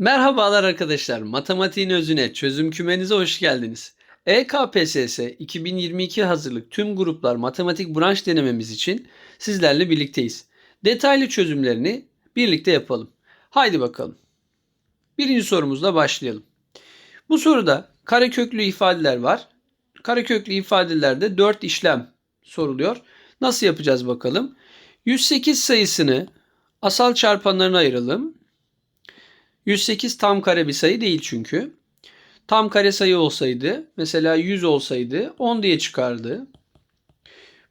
Merhabalar arkadaşlar. Matematiğin özüne, çözüm kümenize hoş geldiniz. EKPSS 2022 hazırlık tüm gruplar matematik branş denememiz için sizlerle birlikteyiz. Detaylı çözümlerini birlikte yapalım. Haydi bakalım. Birinci sorumuzla başlayalım. Bu soruda kareköklü ifadeler var. Kareköklü ifadelerde 4 işlem soruluyor. Nasıl yapacağız bakalım? 108 sayısını asal çarpanlarına ayıralım. 108 tam kare bir sayı değil çünkü. Tam kare sayı olsaydı, mesela 100 olsaydı 10 diye çıkardı.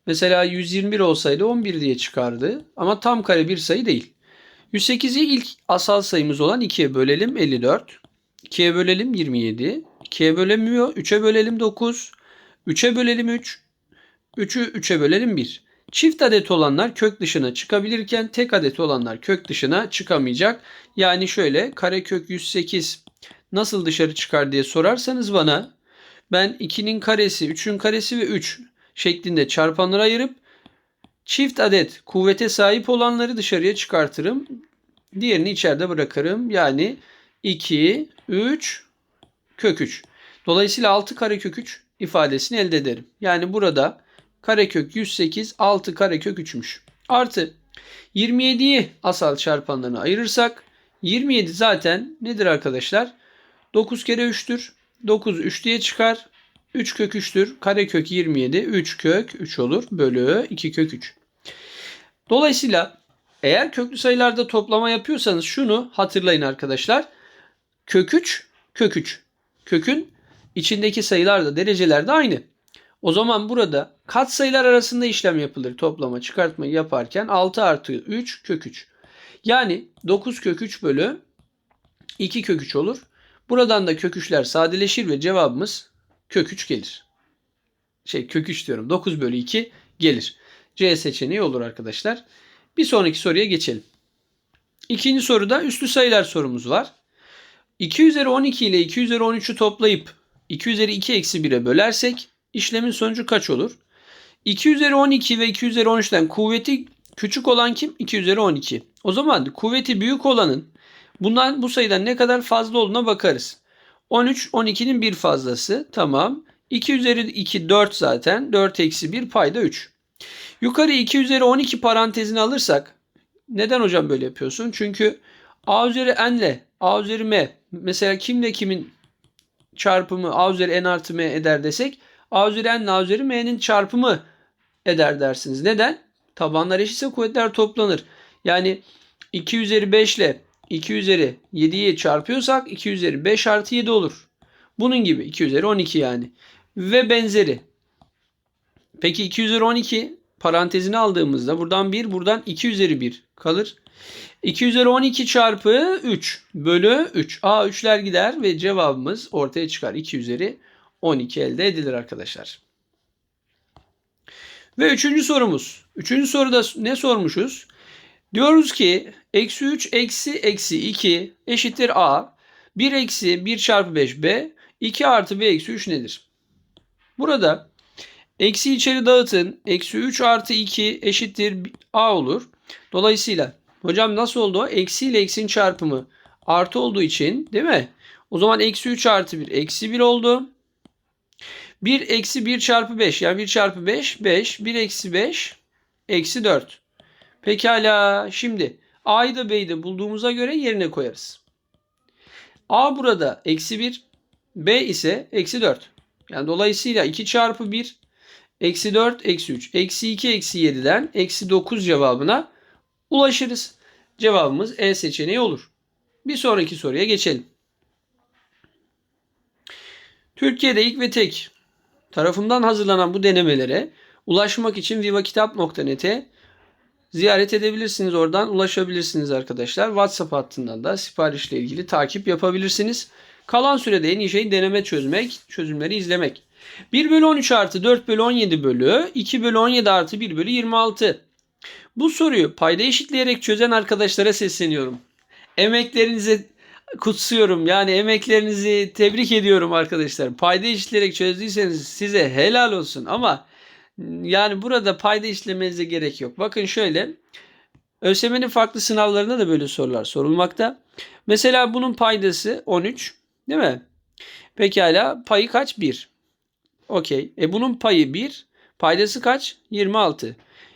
Mesela 121 olsaydı 11 diye çıkardı. Ama tam kare bir sayı değil. 108'i ilk asal sayımız olan 2'ye bölelim 54. 2'ye bölelim 27. 2'ye bölemiyor. 3'e bölelim 9. 3'e bölelim 3. 3'ü 3'e bölelim 1. Çift adet olanlar kök dışına çıkabilirken tek adet olanlar kök dışına çıkamayacak. Yani şöyle karekök 108 nasıl dışarı çıkar diye sorarsanız bana ben 2'nin karesi, 3'ün karesi ve 3 şeklinde çarpanlara ayırıp çift adet kuvvete sahip olanları dışarıya çıkartırım. Diğerini içeride bırakırım. Yani 2, 3, kök 3. Dolayısıyla 6 karekök 3 ifadesini elde ederim. Yani burada karekök 108 6 karekök 3'müş. Artı 27'yi asal çarpanlarına ayırırsak 27 zaten nedir arkadaşlar? 9 kere 3'tür. 9 3 diye çıkar. 3 kök 3'tür. Karekök 27 3 kök 3 olur. Bölü 2 kök 3. Dolayısıyla eğer köklü sayılarda toplama yapıyorsanız şunu hatırlayın arkadaşlar. Kök 3 kök 3. Kökün içindeki sayılar da dereceler de aynı. O zaman burada kat sayılar arasında işlem yapılır toplama çıkartmayı yaparken 6 artı 3 kök 3. Yani 9 kök 3 bölü 2 kök 3 olur. Buradan da kök 3'ler sadeleşir ve cevabımız kök 3 gelir. Şey kök 3 diyorum 9 bölü 2 gelir. C seçeneği olur arkadaşlar. Bir sonraki soruya geçelim. İkinci soruda üslü sayılar sorumuz var. 2 üzeri 12 ile 2 üzeri 13'ü toplayıp 2 üzeri 2 eksi 1'e bölersek işlemin sonucu kaç olur? 2 üzeri 12 ve 2 üzeri 13'ten kuvveti küçük olan kim? 2 üzeri 12. O zaman kuvveti büyük olanın bundan bu sayıdan ne kadar fazla olduğuna bakarız. 13 12'nin bir fazlası. Tamam. 2 üzeri 2 4 zaten. 4 eksi 1 payda 3. Yukarı 2 üzeri 12 parantezini alırsak neden hocam böyle yapıyorsun? Çünkü a üzeri n ile a üzeri m mesela kimle kimin çarpımı a üzeri n artı m eder desek a üzeri n üzeri m'nin çarpımı eder dersiniz. Neden? Tabanlar eşitse kuvvetler toplanır. Yani 2 üzeri 5 ile 2 üzeri 7'yi çarpıyorsak 2 üzeri 5 artı 7 olur. Bunun gibi 2 üzeri 12 yani. Ve benzeri. Peki 2 üzeri 12 parantezini aldığımızda buradan 1 buradan 2 üzeri 1 kalır. 2 üzeri 12 çarpı 3 bölü 3. A 3'ler gider ve cevabımız ortaya çıkar. 2 üzeri 12 elde edilir arkadaşlar. Ve üçüncü sorumuz. Üçüncü soruda ne sormuşuz? Diyoruz ki eksi 3 eksi eksi 2 eşittir A. 1 eksi 1 çarpı 5 B. 2 artı B eksi 3 nedir? Burada eksi içeri dağıtın. Eksi 3 artı 2 eşittir A olur. Dolayısıyla hocam nasıl oldu? Eksi ile eksinin çarpımı artı olduğu için değil mi? O zaman eksi 3 artı 1 eksi 1 oldu. 1 eksi 1 çarpı 5 yani 1 çarpı 5 5 1 eksi 5 eksi 4. Pekala şimdi A'yı da B'yi de bulduğumuza göre yerine koyarız. A burada eksi 1 B ise eksi 4. Yani dolayısıyla 2 çarpı 1 eksi 4 eksi 3 eksi 2 eksi 7'den eksi 9 cevabına ulaşırız. Cevabımız E seçeneği olur. Bir sonraki soruya geçelim. Türkiye'de ilk ve tek tarafından hazırlanan bu denemelere ulaşmak için vivakitap.net'e ziyaret edebilirsiniz. Oradan ulaşabilirsiniz arkadaşlar. WhatsApp hattından da siparişle ilgili takip yapabilirsiniz. Kalan sürede en iyi şey deneme çözmek, çözümleri izlemek. 1 bölü 13 artı 4 bölü 17 bölü 2 bölü 17 artı 1 bölü 26. Bu soruyu payda eşitleyerek çözen arkadaşlara sesleniyorum. Emeklerinizi kutsuyorum. Yani emeklerinizi tebrik ediyorum arkadaşlar. Payda eşitleyerek çözdüyseniz size helal olsun ama yani burada payda işlemenize gerek yok. Bakın şöyle ÖSYM'nin farklı sınavlarında da böyle sorular sorulmakta. Mesela bunun paydası 13 değil mi? Pekala payı kaç? 1. Okey. E bunun payı 1. Paydası kaç? 26.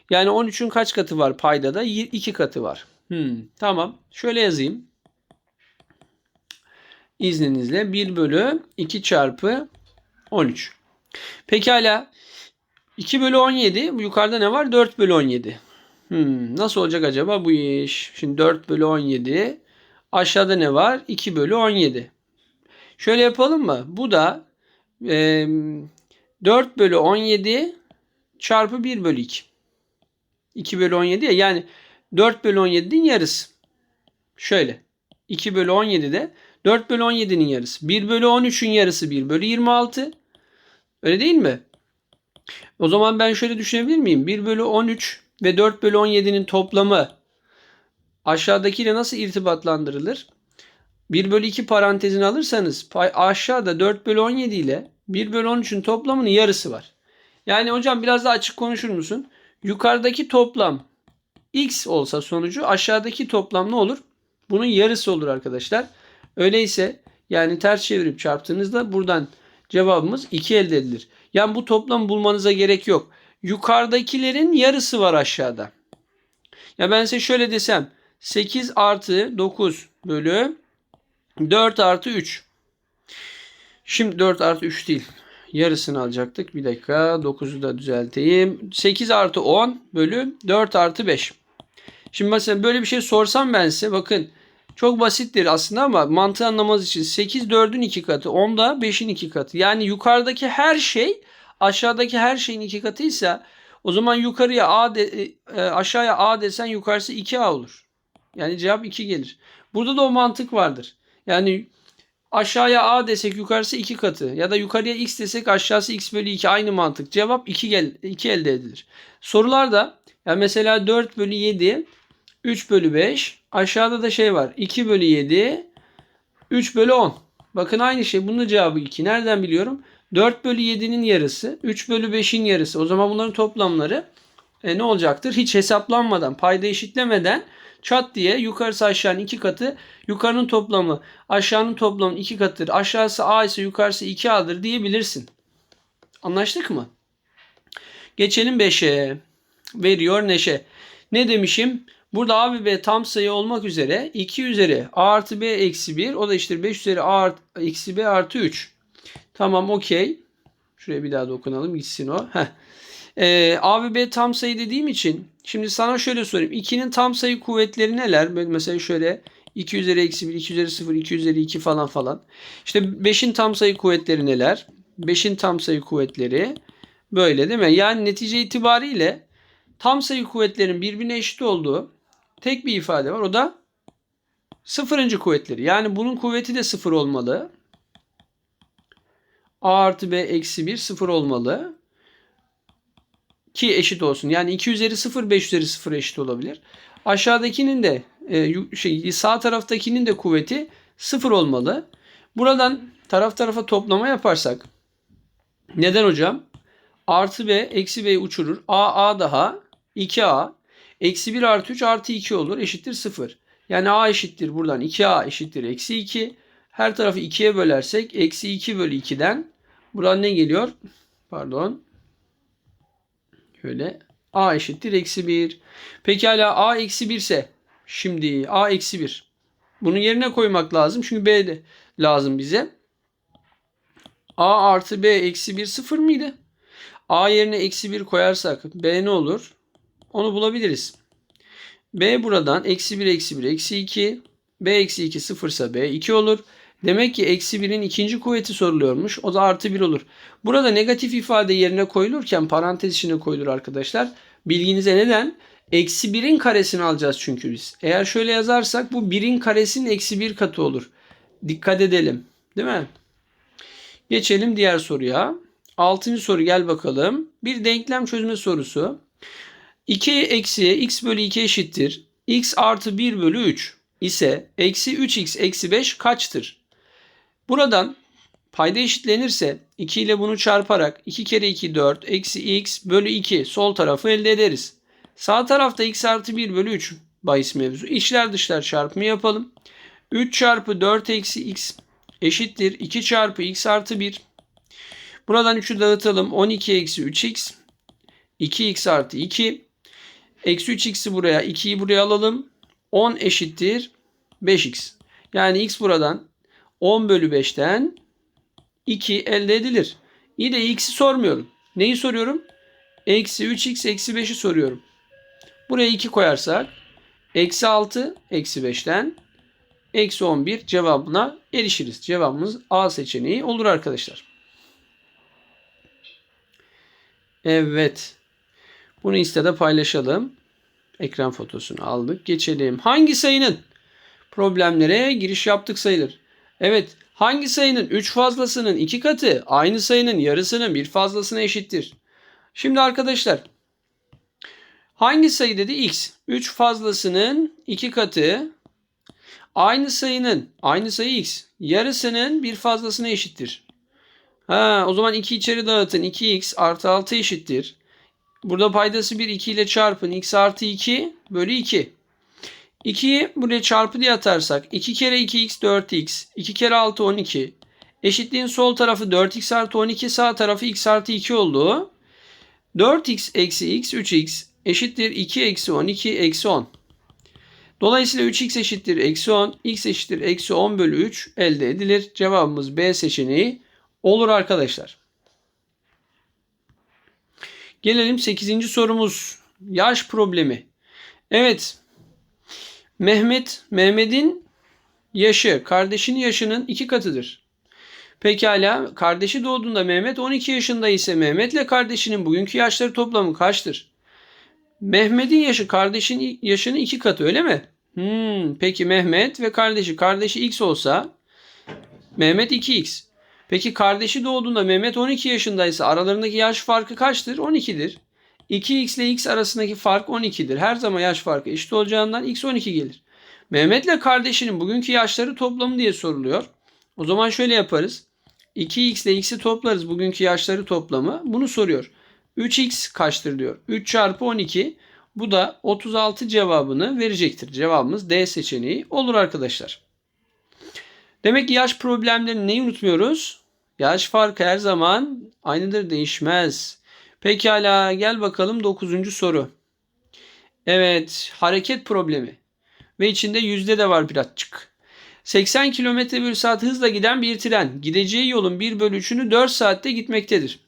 Yani 13'ün kaç katı var paydada? 2 katı var. Hmm, tamam. Şöyle yazayım. İzninizle 1 bölü 2 çarpı 13. Pekala. 2 bölü 17. Yukarıda ne var? 4 bölü 17. Hmm, nasıl olacak acaba bu iş? Şimdi 4 bölü 17. Aşağıda ne var? 2 bölü 17. Şöyle yapalım mı? Bu da e, 4 bölü 17 çarpı 1 bölü 2. 2 bölü 17 ya yani 4 bölü 17'nin yarısı. Şöyle 2 bölü 17 de 4 bölü 17'nin yarısı. 1 bölü 13'ün yarısı 1 bölü 26. Öyle değil mi? O zaman ben şöyle düşünebilir miyim? 1 bölü 13 ve 4 bölü 17'nin toplamı aşağıdakiyle nasıl irtibatlandırılır? 1 bölü 2 parantezini alırsanız aşağıda 4 bölü 17 ile 1 bölü 13'ün toplamının yarısı var. Yani hocam biraz daha açık konuşur musun? Yukarıdaki toplam x olsa sonucu aşağıdaki toplam ne olur? Bunun yarısı olur arkadaşlar. Öyleyse yani ters çevirip çarptığınızda buradan cevabımız 2 elde edilir. Yani bu toplam bulmanıza gerek yok. Yukarıdakilerin yarısı var aşağıda. Ya ben size şöyle desem 8 artı 9 bölü 4 artı 3. Şimdi 4 artı 3 değil. Yarısını alacaktık. Bir dakika 9'u da düzelteyim. 8 artı 10 bölü 4 artı 5. Şimdi mesela böyle bir şey sorsam ben size bakın çok basittir aslında ama mantığı anlamanız için 8 4'ün 2 katı 10 da 5'in 2 katı. Yani yukarıdaki her şey aşağıdaki her şeyin 2 katıysa o zaman yukarıya A de, e, aşağıya A desen yukarısı 2A olur. Yani cevap 2 gelir. Burada da o mantık vardır. Yani aşağıya A desek yukarısı 2 katı ya da yukarıya X desek aşağısı X bölü 2 aynı mantık. Cevap 2, gel, 2 elde edilir. Sorularda yani mesela 4 bölü 7 3 bölü 5 aşağıda da şey var 2 bölü 7 3 bölü 10. Bakın aynı şey bunun cevabı 2. Nereden biliyorum? 4 bölü 7'nin yarısı 3 bölü 5'in yarısı. O zaman bunların toplamları e, ne olacaktır? Hiç hesaplanmadan payda eşitlemeden çat diye yukarısı aşağının iki katı yukarının toplamı aşağının toplamı iki katıdır. Aşağısı A ise yukarısı 2A'dır diyebilirsin. Anlaştık mı? Geçelim 5'e. Veriyor Neşe. Ne demişim? Burada A ve B tam sayı olmak üzere 2 üzeri A artı B eksi 1 o da işte 5 üzeri A artı, eksi B artı 3. Tamam okey. Şuraya bir daha dokunalım gitsin o. Heh. Ee, A ve B tam sayı dediğim için şimdi sana şöyle sorayım. 2'nin tam sayı kuvvetleri neler? Böyle mesela şöyle 2 üzeri eksi 1, 2 üzeri 0, 2 üzeri 2 falan falan. İşte 5'in tam sayı kuvvetleri neler? 5'in tam sayı kuvvetleri böyle değil mi? Yani netice itibariyle tam sayı kuvvetlerin birbirine eşit olduğu tek bir ifade var. O da sıfırıncı kuvvetleri. Yani bunun kuvveti de sıfır olmalı. A artı B eksi 1 sıfır olmalı. Ki eşit olsun. Yani 2 üzeri 0 5 üzeri 0 eşit olabilir. Aşağıdakinin de e, şey sağ taraftakinin de kuvveti 0 olmalı. Buradan taraf tarafa toplama yaparsak neden hocam? Artı B eksi B'yi uçurur. A A daha 2A eksi 1 artı 3 artı 2 olur. Eşittir 0. Yani A eşittir buradan 2A eşittir eksi 2. Her tarafı 2'ye bölersek eksi 2 bölü 2'den buradan ne geliyor? Pardon. Şöyle A eşittir eksi 1. Pekala A eksi 1 ise şimdi A eksi 1. Bunu yerine koymak lazım. Çünkü B de lazım bize. A artı B eksi 1 sıfır mıydı? A yerine eksi 1 koyarsak B ne olur? Onu bulabiliriz. B buradan eksi 1 eksi 1 eksi 2. B eksi 2 sıfırsa B 2 olur. Demek ki eksi 1'in ikinci kuvveti soruluyormuş. O da artı 1 olur. Burada negatif ifade yerine koyulurken parantez içine koyulur arkadaşlar. Bilginize neden? Eksi 1'in karesini alacağız çünkü biz. Eğer şöyle yazarsak bu 1'in karesinin eksi 1 katı olur. Dikkat edelim. Değil mi? Geçelim diğer soruya. Altıncı soru gel bakalım. Bir denklem çözme sorusu. 2 eksi x bölü 2 eşittir. x artı 1 bölü 3 ise eksi 3x eksi 5 kaçtır? Buradan payda eşitlenirse 2 ile bunu çarparak 2 kere 2 4 eksi x bölü 2 sol tarafı elde ederiz. Sağ tarafta x artı 1 bölü 3 bahis mevzu. İçler dışlar çarpımı yapalım. 3 çarpı 4 eksi x eşittir. 2 çarpı x artı 1. Buradan 3'ü dağıtalım. 12 eksi 3x. 2x artı 2. Eksi 3x'i buraya 2'yi buraya alalım. 10 eşittir 5x. Yani x buradan 10 bölü 5'ten 2 elde edilir. İyi de x'i sormuyorum. Neyi soruyorum? Eksi 3x eksi 5'i soruyorum. Buraya 2 koyarsak eksi 6 eksi 5'ten eksi 11 cevabına erişiriz. Cevabımız A seçeneği olur arkadaşlar. Evet. Bunu istede paylaşalım. Ekran fotosunu aldık. Geçelim. Hangi sayının problemlere giriş yaptık sayılır? Evet. Hangi sayının 3 fazlasının 2 katı aynı sayının yarısının bir fazlasına eşittir? Şimdi arkadaşlar hangi sayı dedi? X. 3 fazlasının 2 katı aynı sayının aynı sayı X yarısının bir fazlasına eşittir. Ha, o zaman 2 içeri dağıtın. 2x artı 6 eşittir. Burada paydası 1 2 ile çarpın. x artı 2 bölü 2. 2'yi buraya çarpı diye atarsak 2 kere 2x 4x 2 kere 6 12 eşitliğin sol tarafı 4x artı 12 sağ tarafı x artı 2 oldu. 4x eksi x 3x eşittir 2 eksi 12 eksi 10. Dolayısıyla 3x eşittir eksi 10 x eşittir eksi 10 bölü 3 elde edilir. Cevabımız B seçeneği olur arkadaşlar. Gelelim 8. sorumuz. Yaş problemi. Evet. Mehmet, Mehmet'in yaşı kardeşinin yaşının iki katıdır. Pekala kardeşi doğduğunda Mehmet 12 yaşında ise Mehmet'le kardeşinin bugünkü yaşları toplamı kaçtır? Mehmet'in yaşı kardeşin yaşının iki katı öyle mi? Hmm, peki Mehmet ve kardeşi kardeşi x olsa Mehmet 2x. Peki kardeşi doğduğunda Mehmet 12 yaşındaysa aralarındaki yaş farkı kaçtır? 12'dir. 2x ile x arasındaki fark 12'dir. Her zaman yaş farkı eşit olacağından x 12 gelir. Mehmet ile kardeşinin bugünkü yaşları toplamı diye soruluyor. O zaman şöyle yaparız. 2x ile x'i toplarız bugünkü yaşları toplamı. Bunu soruyor. 3x kaçtır diyor. 3 çarpı 12 bu da 36 cevabını verecektir. Cevabımız D seçeneği olur arkadaşlar. Demek ki yaş problemlerini neyi unutmuyoruz? Yaş farkı her zaman aynıdır değişmez. Pekala gel bakalım 9. soru. Evet hareket problemi. Ve içinde yüzde de var birazcık. 80 km bölü saat hızla giden bir tren gideceği yolun 1 bölü 3'ünü 4 saatte gitmektedir.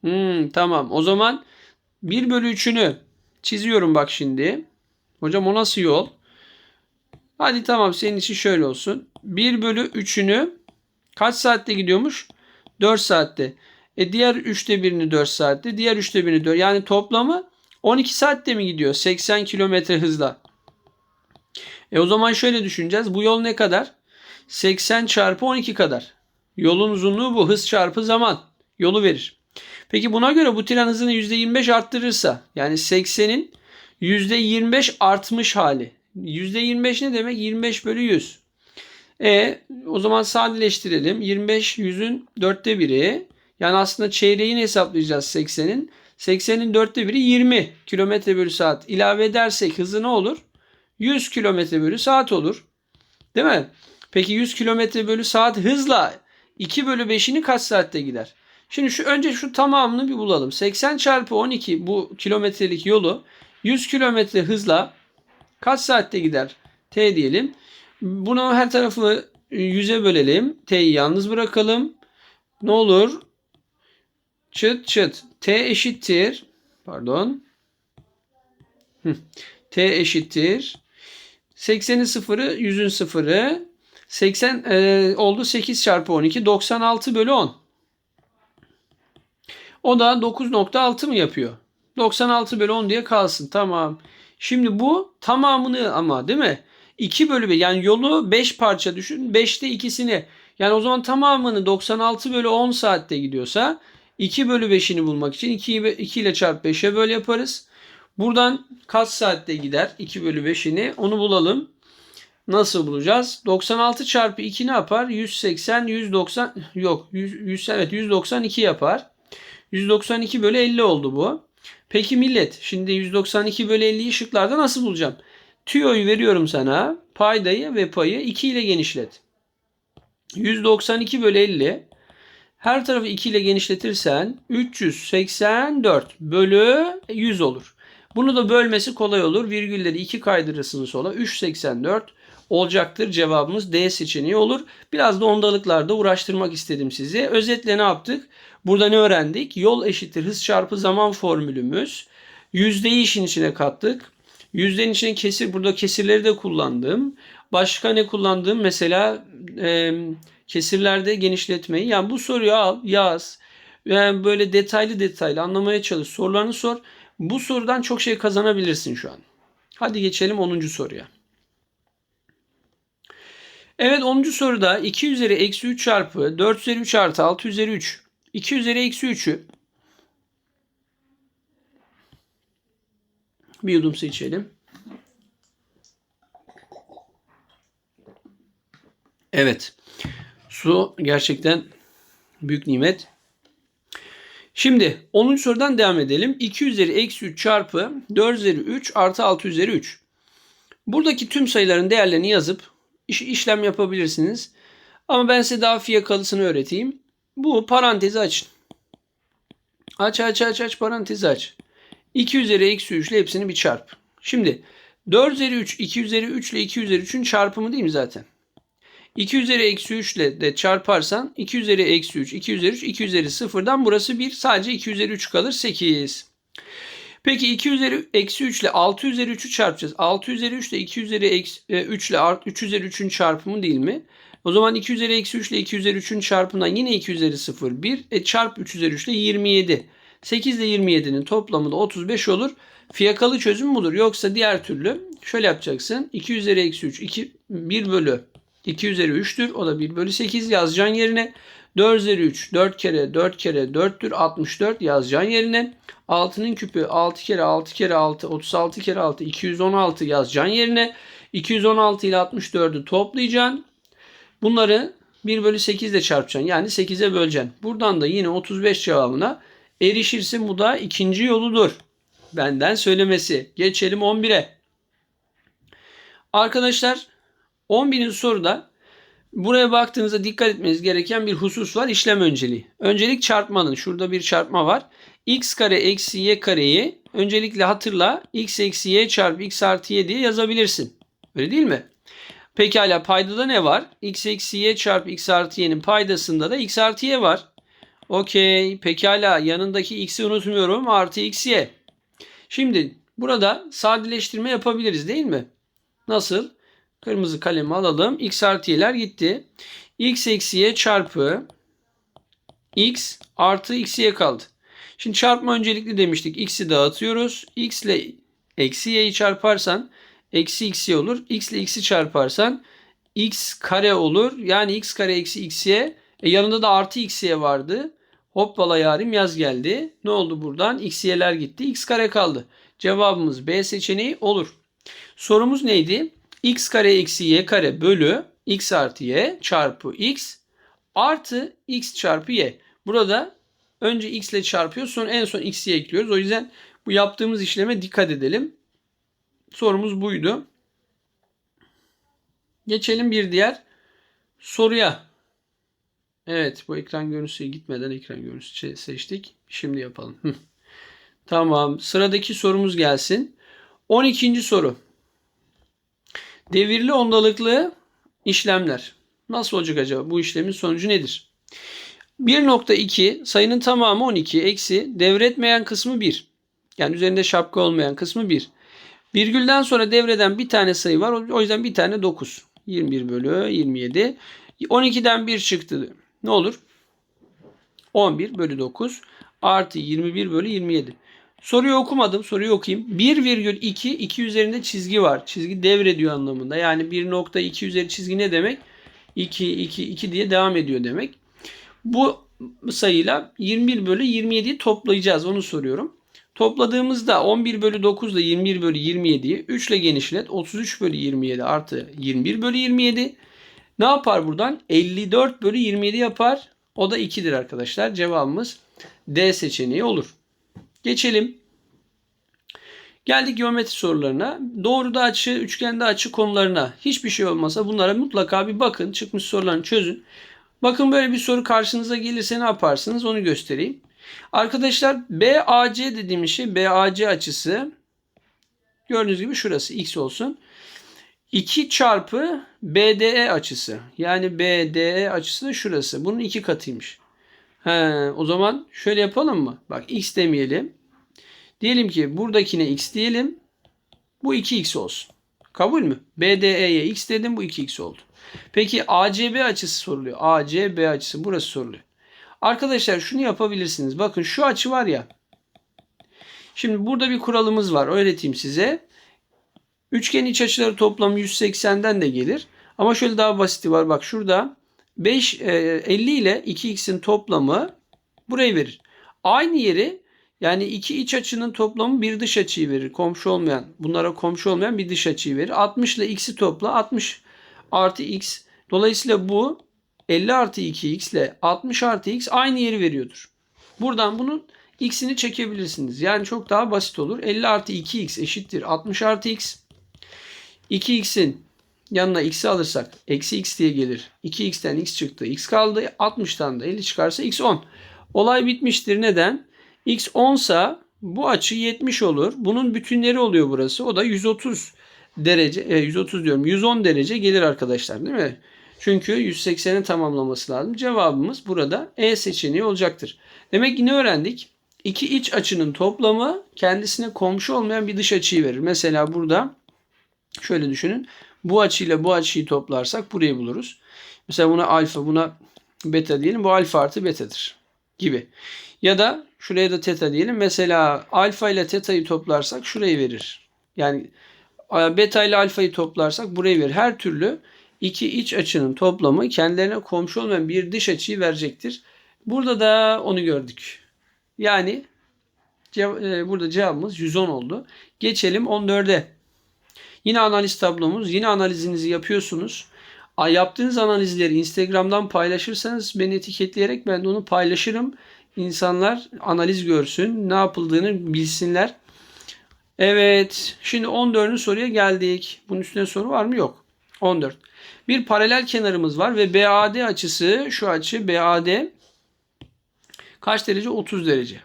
Hmm, tamam o zaman 1 bölü 3'ünü çiziyorum bak şimdi. Hocam o nasıl yol? Hadi tamam senin için şöyle olsun. 1 bölü 3'ünü kaç saatte gidiyormuş? 4 saatte. E diğer 3'te birini 4 saatte. Diğer 3'te birini 4. Yani toplamı 12 saatte mi gidiyor? 80 kilometre hızla. E o zaman şöyle düşüneceğiz. Bu yol ne kadar? 80 çarpı 12 kadar. Yolun uzunluğu bu. Hız çarpı zaman. Yolu verir. Peki buna göre bu tren hızını %25 arttırırsa yani 80'in %25 artmış hali. %25 ne demek? 25 bölü 100. E o zaman sadeleştirelim. 25 100'ün dörtte biri. Yani aslında çeyreğini hesaplayacağız 80'in. 80'in dörtte biri 20 km bölü saat. İlave edersek hızı ne olur? 100 km bölü saat olur. Değil mi? Peki 100 km bölü saat hızla 2 bölü 5'ini kaç saatte gider? Şimdi şu önce şu tamamını bir bulalım. 80 çarpı 12 bu kilometrelik yolu 100 kilometre hızla kaç saatte gider? T diyelim. Bunu her tarafı 100'e bölelim. T'yi yalnız bırakalım. Ne olur? Çıt çıt. T eşittir. Pardon. T eşittir. 80'in sıfırı 100'ün sıfırı. 80 e, oldu 8 çarpı 12. 96 bölü 10. O da 9.6 mı yapıyor? 96 bölü 10 diye kalsın. Tamam. Şimdi bu tamamını ama değil mi? 2 bölü 1 yani yolu 5 parça düşün. 5'te ikisini yani o zaman tamamını 96 bölü 10 saatte gidiyorsa 2 bölü 5'ini bulmak için 2, 2 ile çarp 5'e böl yaparız. Buradan kaç saatte gider 2 bölü 5'ini onu bulalım. Nasıl bulacağız? 96 çarpı 2 ne yapar? 180, 190 yok 100, 100 evet 192 yapar. 192 bölü 50 oldu bu. Peki millet şimdi 192 bölü 50'yi şıklarda nasıl bulacağım? Tüyoyu veriyorum sana. Paydayı ve payı 2 ile genişlet. 192 bölü 50. Her tarafı 2 ile genişletirsen 384 bölü 100 olur. Bunu da bölmesi kolay olur. Virgülleri 2 kaydırırsınız sola. 384 olacaktır. Cevabımız D seçeneği olur. Biraz da ondalıklarda uğraştırmak istedim sizi. Özetle ne yaptık? Burada ne öğrendik? Yol eşittir hız çarpı zaman formülümüz. Yüzdeyi işin içine kattık. Yüzdenin içine kesir. Burada kesirleri de kullandım. Başka ne kullandım? Mesela e, kesirlerde genişletmeyi. Yani bu soruyu al, yaz. Yani böyle detaylı detaylı anlamaya çalış. Sorularını sor. Bu sorudan çok şey kazanabilirsin şu an. Hadi geçelim 10. soruya. Evet 10. soruda 2 üzeri eksi 3 çarpı 4 üzeri 3 artı 6 üzeri 3. 2 üzeri eksi 3'ü bir yudum su içelim. Evet. Su gerçekten büyük nimet. Şimdi 10. sorudan devam edelim. 2 üzeri eksi 3 çarpı 4 üzeri 3 artı 6 üzeri 3. Buradaki tüm sayıların değerlerini yazıp iş, işlem yapabilirsiniz. Ama ben size daha fiyakalısını öğreteyim. Bu parantezi açın. Aç aç aç aç parantezi aç. 2 üzeri eksi 3 ile hepsini bir çarp. Şimdi 4 üzeri 3, 2 üzeri 3 ile 2 üzeri 3'ün çarpımı değil mi zaten? 2 üzeri eksi 3 ile de çarparsan 2 üzeri eksi 3, 2 üzeri 3, 2 üzeri 0'dan burası 1. Sadece 2 üzeri 3 kalır 8. Peki 2 üzeri eksi 3 ile 6 üzeri 3'ü çarpacağız. 6 üzeri 3 ile 2 üzeri eksi 3 ile 3 üzeri 3'ün çarpımı değil mi? O zaman 2 üzeri eksi 3 ile 2 üzeri 3'ün çarpımından yine 2 üzeri 0 1. E çarp 3 üzeri 3 ile 27. 8 ile 27'nin toplamı da 35 olur. Fiyakalı çözüm budur. Yoksa diğer türlü şöyle yapacaksın. 2 üzeri eksi 3 2, 1 bölü 2 üzeri 3'tür. O da 1 bölü 8 yazacaksın yerine. 4 üzeri 3 4 kere 4 kere 4'tür 64 yazacaksın yerine. 6'nın küpü 6 kere 6 kere 6 36 kere 6 216 yazacaksın yerine. 216 ile 64'ü toplayacaksın. Bunları 1 bölü 8 ile çarpacaksın. Yani 8'e böleceksin. Buradan da yine 35 cevabına erişirsin. Bu da ikinci yoludur. Benden söylemesi. Geçelim 11'e. Arkadaşlar 11. soruda buraya baktığınızda dikkat etmeniz gereken bir husus var. İşlem önceliği. Öncelik çarpmanın. Şurada bir çarpma var. x kare eksi y kareyi öncelikle hatırla. x eksi y çarpı x artı y diye yazabilirsin. Öyle değil mi? Pekala paydada ne var? x eksi y çarpı x artı y'nin paydasında da x artı y var. Okey. Pekala yanındaki x'i unutmuyorum. Artı x y. Şimdi burada sadeleştirme yapabiliriz değil mi? Nasıl? Kırmızı kalemi alalım. X artı y'ler gitti. X eksi y çarpı x artı y kaldı. Şimdi çarpma öncelikli demiştik. X'i dağıtıyoruz. X ile eksi y'yi çarparsan eksi x y olur. X ile x'i çarparsan x kare olur. Yani x kare eksi x y. E yanında da artı x y vardı. Hoppala yarim yaz geldi. Ne oldu buradan? X y'ler gitti. X kare kaldı. Cevabımız B seçeneği olur. Sorumuz neydi? x kare eksi y kare bölü x artı y çarpı x artı x çarpı y. Burada önce x ile çarpıyoruz sonra en son x'i ekliyoruz. O yüzden bu yaptığımız işleme dikkat edelim. Sorumuz buydu. Geçelim bir diğer soruya. Evet bu ekran görüntüsü gitmeden ekran görüntüsü seçtik. Şimdi yapalım. tamam sıradaki sorumuz gelsin. 12. soru. Devirli ondalıklı işlemler. Nasıl olacak acaba? Bu işlemin sonucu nedir? 1.2 sayının tamamı 12 eksi devretmeyen kısmı 1. Yani üzerinde şapka olmayan kısmı 1. Virgülden sonra devreden bir tane sayı var. O yüzden bir tane 9. 21 bölü 27. 12'den 1 çıktı. Ne olur? 11 bölü 9 artı 21 bölü 27. Soruyu okumadım. Soruyu okuyayım. 1,2 2 üzerinde çizgi var. Çizgi devrediyor anlamında. Yani 1.2 üzeri çizgi ne demek? 2, 2, 2 diye devam ediyor demek. Bu sayıyla 21 bölü 27'yi toplayacağız. Onu soruyorum. Topladığımızda 11 bölü 9 ile 21 bölü 27'yi 3 ile genişlet. 33 bölü 27 artı 21 bölü 27. Ne yapar buradan? 54 bölü 27 yapar. O da 2'dir arkadaşlar. Cevabımız D seçeneği olur. Geçelim. Geldik geometri sorularına. Doğruda açı, üçgende açı konularına. Hiçbir şey olmasa bunlara mutlaka bir bakın. Çıkmış sorularını çözün. Bakın böyle bir soru karşınıza gelirse ne yaparsınız onu göstereyim. Arkadaşlar BAC dediğimiz şey BAC açısı. Gördüğünüz gibi şurası x olsun. 2 çarpı BDE açısı. Yani BDE açısı da şurası. Bunun iki katıymış. He, o zaman şöyle yapalım mı? Bak x demeyelim. Diyelim ki buradakine x diyelim. Bu 2x olsun. Kabul mü? BDE'ye x dedim bu 2x oldu. Peki ACB açısı soruluyor. ACB açısı burası soruluyor. Arkadaşlar şunu yapabilirsiniz. Bakın şu açı var ya. Şimdi burada bir kuralımız var. Öğreteyim size. Üçgen iç açıları toplamı 180'den de gelir. Ama şöyle daha basiti var. Bak şurada 5 50 ile 2x'in toplamı burayı verir. Aynı yeri yani iki iç açının toplamı bir dış açıyı verir. Komşu olmayan, bunlara komşu olmayan bir dış açıyı verir. 60 ile x'i topla. 60 artı x. Dolayısıyla bu 50 artı 2x ile 60 artı x aynı yeri veriyordur. Buradan bunun x'ini çekebilirsiniz. Yani çok daha basit olur. 50 artı 2x eşittir 60 artı x. 2x'in yanına x'i alırsak eksi x diye gelir. 2x'ten x çıktı. x kaldı. 60'tan da 50 çıkarsa x 10. Olay bitmiştir. Neden? x 10 sa bu açı 70 olur. Bunun bütünleri oluyor burası. O da 130 derece, e, 130 diyorum 110 derece gelir arkadaşlar değil mi? Çünkü 180'i tamamlaması lazım. Cevabımız burada E seçeneği olacaktır. Demek ki ne öğrendik? İki iç açının toplamı kendisine komşu olmayan bir dış açıyı verir. Mesela burada şöyle düşünün. Bu açıyla bu açıyı toplarsak burayı buluruz. Mesela buna alfa, buna beta diyelim. Bu alfa artı betadır gibi. Ya da şuraya da teta diyelim. Mesela alfa ile teta'yı toplarsak şurayı verir. Yani beta ile alfayı toplarsak burayı verir. Her türlü iki iç açının toplamı kendilerine komşu olmayan bir dış açıyı verecektir. Burada da onu gördük. Yani cev- burada cevabımız 110 oldu. Geçelim 14'e. Yine analiz tablomuz. Yine analizinizi yapıyorsunuz. Yaptığınız analizleri Instagram'dan paylaşırsanız beni etiketleyerek ben de onu paylaşırım. İnsanlar analiz görsün, ne yapıldığını bilsinler. Evet, şimdi 14. soruya geldik. Bunun üstüne soru var mı? Yok. 14. Bir paralel kenarımız var ve BAD açısı, şu açı BAD kaç derece? 30 derece.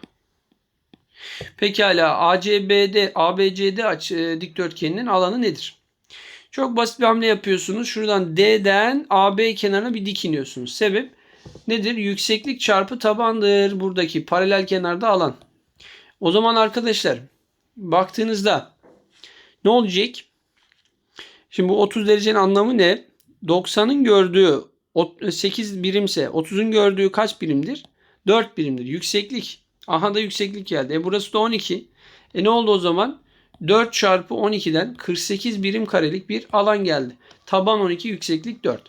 Pekala ACBD, ABCD açı, dikdörtgeninin alanı nedir? Çok basit bir hamle yapıyorsunuz. Şuradan D'den AB kenarına bir dik iniyorsunuz. Sebep nedir? Yükseklik çarpı tabandır. Buradaki paralel kenarda alan. O zaman arkadaşlar baktığınızda ne olacak? Şimdi bu 30 derecenin anlamı ne? 90'ın gördüğü 8 birimse 30'un gördüğü kaç birimdir? 4 birimdir. Yükseklik. Aha da yükseklik geldi. E burası da 12. E ne oldu o zaman? 4 çarpı 12'den 48 birim karelik bir alan geldi. Taban 12, yükseklik 4.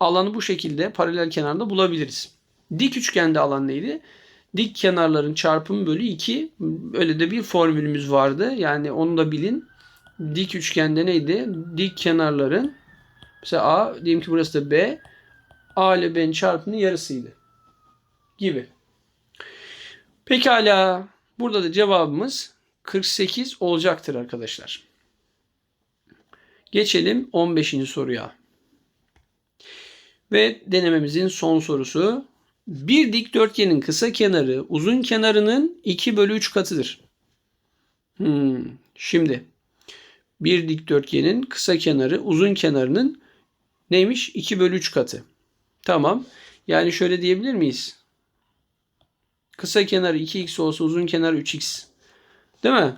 Alanı bu şekilde paralel kenarda bulabiliriz. Dik üçgende alan neydi? Dik kenarların çarpımı bölü 2. Öyle de bir formülümüz vardı. Yani onu da bilin. Dik üçgende neydi? Dik kenarların mesela A diyelim ki burası da B. A ile B'nin çarpımının yarısıydı. Gibi. Pekala. Burada da cevabımız 48 olacaktır arkadaşlar. Geçelim 15. soruya. Ve denememizin son sorusu. Bir dikdörtgenin kısa kenarı uzun kenarının 2 bölü 3 katıdır. Hmm, şimdi bir dikdörtgenin kısa kenarı uzun kenarının neymiş? 2 bölü 3 katı. Tamam. Yani şöyle diyebilir miyiz? Kısa kenarı 2x olsa uzun kenarı 3x. Değil mi?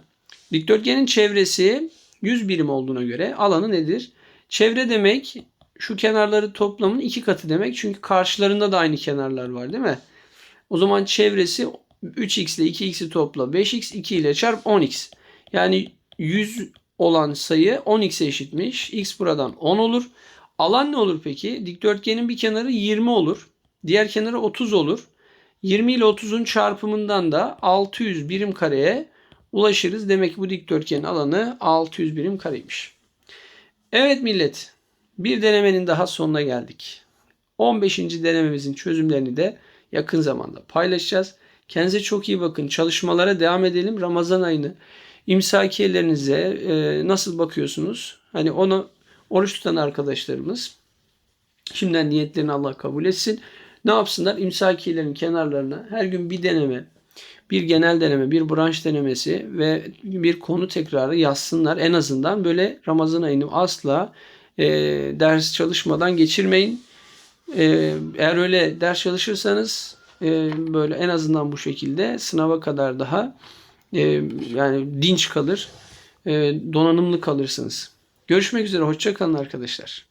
Dikdörtgenin çevresi 100 birim olduğuna göre alanı nedir? Çevre demek şu kenarları toplamın iki katı demek. Çünkü karşılarında da aynı kenarlar var değil mi? O zaman çevresi 3x ile 2x'i topla 5x 2 ile çarp 10x. Yani 100 olan sayı 10x'e eşitmiş. x buradan 10 olur. Alan ne olur peki? Dikdörtgenin bir kenarı 20 olur. Diğer kenarı 30 olur. 20 ile 30'un çarpımından da 600 birim kareye ulaşırız. Demek ki bu dikdörtgenin alanı 600 birim kareymiş. Evet millet. Bir denemenin daha sonuna geldik. 15. denememizin çözümlerini de yakın zamanda paylaşacağız. Kendinize çok iyi bakın. Çalışmalara devam edelim. Ramazan ayını İmsakiyelerinize e, nasıl bakıyorsunuz? Hani onu oruç tutan arkadaşlarımız şimdiden niyetlerini Allah kabul etsin. Ne yapsınlar? İmsakiyelerin kenarlarına her gün bir deneme, bir genel deneme, bir branş denemesi ve bir konu tekrarı yazsınlar. En azından böyle Ramazan ayını asla e, ders çalışmadan geçirmeyin. E, eğer öyle ders çalışırsanız e, böyle en azından bu şekilde sınava kadar daha e, yani dinç kalır, e, donanımlı kalırsınız. Görüşmek üzere, hoşça kalın arkadaşlar.